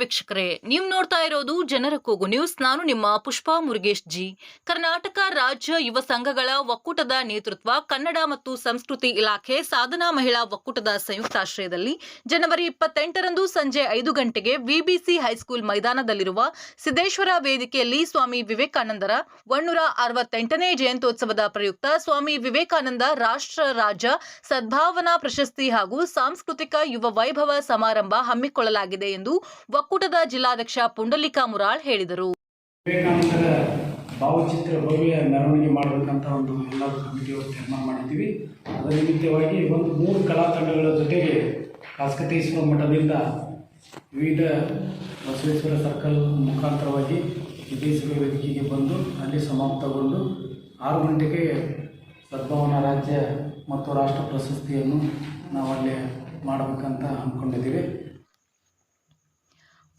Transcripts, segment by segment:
ವೀಕ್ಷಕರೇ, ನೀವು ನೋಡ್ತಾ ಇರೋದು ಜನರ ಕೂಗು ನ್ಯೂಸ್ ನಾನು ನಿಮ್ಮ ಪುಷ್ಪಾ ಮುರುಗೇಶ್ ಜಿ. ಕರ್ನಾಟಕ ರಾಜ್ಯ ಯುವ ಸಂಘಗಳ ಒಕ್ಕೂಟದ ನೇತೃತ್ವ ಕನ್ನಡ ಮತ್ತು ಸಂಸ್ಕೃತಿ ಇಲಾಖೆ ಸಾಧನಾ ಮಹಿಳಾ ಒಕ್ಕೂಟದ ಸಂಯುಕ್ತಾಶ್ರಯದಲ್ಲಿ ಜನವರಿ ಇಪ್ಪತ್ತೆಂಟರಂದು ಸಂಜೆ ಐದು ಗಂಟೆಗೆ ವಿಬಿಸಿ ಹೈಸ್ಕೂಲ್ ಮೈದಾನದಲ್ಲಿರುವ ಸಿದ್ದೇಶ್ವರ ವೇದಿಕೆಯಲ್ಲಿ ಸ್ವಾಮಿ ವಿವೇಕಾನಂದರ ಒನ್ನೂರ ಅರವತ್ತೆಂಟನೇ ಜಯಂತ್ಯೋತ್ಸವದ ಪ್ರಯುಕ್ತ ಸ್ವಾಮಿ ವಿವೇಕಾನಂದ ರಾಷ್ಟ್ರ ರಾಜ್ಯ ಸದ್ಭಾವನಾ ಪ್ರಶಸ್ತಿ ಹಾಗೂ ಸಾಂಸ್ಕೃತಿಕ ಯುವ ವೈಭವ ಸಮಾರಂಭ ಹಮ್ಮಿಕೊಳ್ಳಲಾಗಿದೆ ಎಂದು ಒಕ್ಕೂಟದ ಜಿಲ್ಲಾಧ್ಯಕ್ಷ ಪುಂಡಲಿಕ ಮುರಾಳ್ ಹೇಳಿದರು. ವಿವೇಕಾನಂದರ ಭಾವಚಿತ್ರ ಭವ್ಯ ಮೆರವಣಿಗೆ ಮಾಡಬೇಕಂತ ಒಂದು ಎಲ್ಲರೂ ಕಮಿಟಿಯವರು ತೀರ್ಮಾನ ಮಾಡಿದ್ದೀವಿ. ಅದರ ನಿಮಿತ್ತವಾಗಿ ಒಂದು ಮೂರು ಕಲಾ ತಂಡಗಳ ಜೊತೆಗೆ ಕಾಸ್ಕತೇಶ್ವರ ಮಠದಿಂದ ವಿವಿಧ ಬಸವೇಶ್ವರ ಸರ್ಕಲ್ ಮುಖಾಂತರವಾಗಿ ಸಿದ್ದೇಶ್ವರ ವೇದಿಕೆಗೆ ಬಂದು ಅಲ್ಲಿ ಸಮಾಪ್ತಗೊಂಡು ಆರು ಗಂಟೆಗೆ ಸದ್ಭಾವನಾ ರಾಜ್ಯ ಮತ್ತು ರಾಷ್ಟ್ರ ಪ್ರಶಸ್ತಿಯನ್ನು ನಾವು ಅಲ್ಲಿ ಮಾಡಬೇಕಂತ ಅಂದ್ಕೊಂಡಿದ್ದೀವಿ.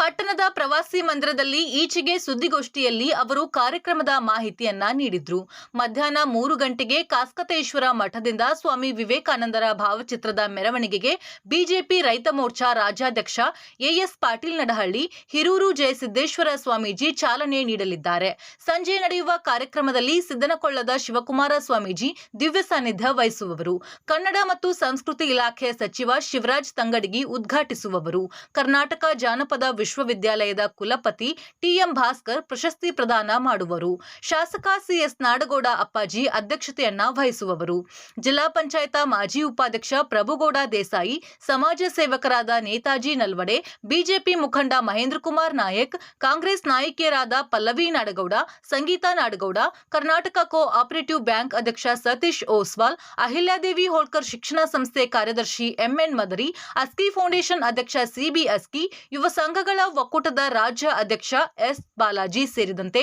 ಪಟ್ಟಣದ ಪ್ರವಾಸಿ ಮಂದಿರದಲ್ಲಿ ಈಚೆಗೆ ಸುದ್ದಿಗೋಷ್ಠಿಯಲ್ಲಿ ಅವರು ಕಾರ್ಯಕ್ರಮದ ಮಾಹಿತಿಯನ್ನ ನೀಡಿದ್ರು. ಮಧ್ಯಾಹ್ನ ಮೂರು ಗಂಟೆಗೆ ಕಾಸ್ಕತೇಶ್ವರ ಮಠದಿಂದ ಸ್ವಾಮಿ ವಿವೇಕಾನಂದರ ಭಾವಚಿತ್ರದ ಮೆರವಣಿಗೆಗೆ ಬಿಜೆಪಿ ರೈತ ಮೋರ್ಚಾ ರಾಜ್ಯಾಧ್ಯಕ್ಷ ಎಎಸ್ ಪಾಟೀಲ್ ನಡಹಳ್ಳಿ, ಹಿರೂರು ಜಯಸಿದ್ದೇಶ್ವರ ಸ್ವಾಮೀಜಿ ಚಾಲನೆ ನೀಡಲಿದ್ದಾರೆ. ಸಂಜೆ ನಡೆಯುವ ಕಾರ್ಯಕ್ರಮದಲ್ಲಿ ಸಿದ್ದನಕೊಳ್ಳದ ಶಿವಕುಮಾರ ಸ್ವಾಮೀಜಿ ದಿವ್ಯ ಸಾನ್ನಿಧ್ಯ ವಹಿಸುವವರು. ಕನ್ನಡ ಮತ್ತು ಸಂಸ್ಕೃತಿ ಇಲಾಖೆ ಸಚಿವ ಶಿವರಾಜ್ ತಂಗಡಗಿ ಉದ್ಘಾಟಿಸುವವರು. ಕರ್ನಾಟಕ ಜಾನಪದ ವಿಶ್ವವಿದ್ಯಾಲಯದ ಕುಲಪತಿ ಟಿಎಂ ಭಾಸ್ಕರ್ ಪ್ರಶಸ್ತಿ ಪ್ರದಾನ ಮಾಡುವರು. ಶಾಸಕ ಸಿಎಸ್ ನಾಡಗೌಡ ಅಪ್ಪಾಜಿ ಅಧ್ಯಕ್ಷತೆಯನ್ನ ವಹಿಸುವವರು. ಜಿಲ್ಲಾ ಪಂಚಾಯತ ಮಾಜಿ ಉಪಾಧ್ಯಕ್ಷ ಪ್ರಭುಗೌಡ ದೇಸಾಯಿ, ಸಮಾಜ ಸೇವಕರಾದ ನೇತಾಜಿ ನಲ್ವಡೆ, ಬಿಜೆಪಿ ಮುಖಂಡ ಮಹೇಂದ್ರ ಕುಮಾರ್ ನಾಯಕ್, ಕಾಂಗ್ರೆಸ್ ನಾಯಕಿಯರಾದ Pallavi Nadagouda, Sangeetha Nadagouda, Karnataka cooperative bank ಅಧ್ಯಕ್ಷ ಸತೀಶ್ ಓಸ್ವಾಲ್ ಅಹಿಲ್ಯಾದೇವಿ ಹೋಳ್ಕರ್ ಶಿಕ್ಷಣ ಸಂಸ್ಥೆ ಕಾರ್ಯದರ್ಶಿ ಎಂಎನ್ ಮದರಿ, ಅಸ್ಕಿ ಫೌಂಡೇಶನ್ ಅಧ್ಯಕ್ಷ ಸಿಬಿ ಅಸ್ಕಿ, ಯುವ ಸಂಘಗಳ ಒಕ್ಕೂಟದ ರಾಜ್ಯ ಅಧ್ಯಕ್ಷ ಎಸ್ ಬಾಲಾಜಿ ಸೇರಿದಂತೆ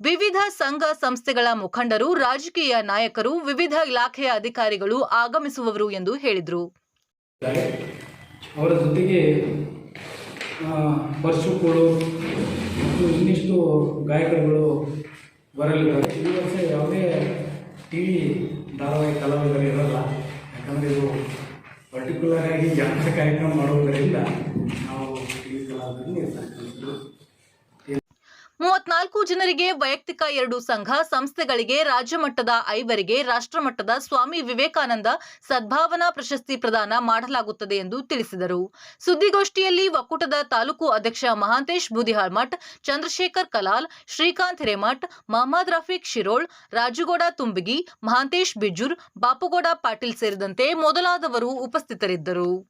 ವಿವಿಧ ಸಂಘ ಸಂಸ್ಥೆಗಳ ಮುಖಂಡರು ರಾಜಕೀಯ ನಾಯಕರು ವಿವಿಧ ಇಲಾಖೆಯ ಅಧಿಕಾರಿಗಳು ಆಗಮಿಸುವವರು ಎಂದು ಹೇಳಿದರು. ಅವರ ಜೊತೆಗೆ ಆ, ಬರ್ಸುಗಳು ಮತ್ತು ಇನ್ನಿಷ್ಟು ಗಾಯಕರುಗಳು ಬರಲಿದ್ದಾರೆ. ಈ ವರ್ಷ ಯಾವುದೇ ಟಿ ವಿ ಧಾರಾವಾಹಿ ಕಲಾವಿದರು ಇರಲ್ಲ. ಯಾಕಂದರೆ ಇದು ಪರ್ಟಿಕ್ಯುಲರ್ ಆಗಿ ಜಾನಪದ ಕಾರ್ಯಕ್ರಮ ಮಾಡುವುದರಿಂದ ನಾವು ಟಿ ವಿ ಕಲಾವಿದರನ್ನು ಇರ್ತಕ್ಕಂಥದ್ದು ಮೂವತ್ನಾಲ್ಕು ಜನರಿಗೆ ವೈಯಕ್ತಿಕ ಎರಡು ಸಂಘ, ಸಂಸ್ಥೆಗಳಿಗೆ, ರಾಜ್ಯ ಮಟ್ಟದ ಐವರಿಗೆ ರಾಷ್ಟ್ರಮಟ್ಟದ ಸ್ವಾಮಿ ವಿವೇಕಾನಂದ ಸದ್ಭಾವನಾ ಪ್ರಶಸ್ತಿ ಪ್ರದಾನ ಮಾಡಲಾಗುತ್ತದೆ ಎಂದು ತಿಳಿಸಿದರು. ಸುದ್ದಿಗೋಷ್ಠಿಯಲ್ಲಿ ಒಕ್ಕೂಟದ ತಾಲೂಕು ಅಧ್ಯಕ್ಷ ಮಹಾಂತೇಶ್ ಬುದಿಹಾಳ್ಮಠ್ ಚಂದ್ರಶೇಖರ್ ಕಲಾಲ್, ಶ್ರೀಕಾಂತ್ ಹಿರೇಮಠ್, ಮಹಮ್ಮದ್ ರಫೀಕ್ ಶಿರೋಳ್, ರಾಜುಗೌಡ ತುಂಬಿಗಿ, ಮಹಾಂತೇಶ್ ಬಿಜ್ಜೂರ್, ಬಾಪುಗೌಡ ಪಾಟೀಲ್ ಸೇರಿದಂತೆ ಮೊದಲಾದವರು ಉಪಸ್ಥಿತರಿದ್ದರು.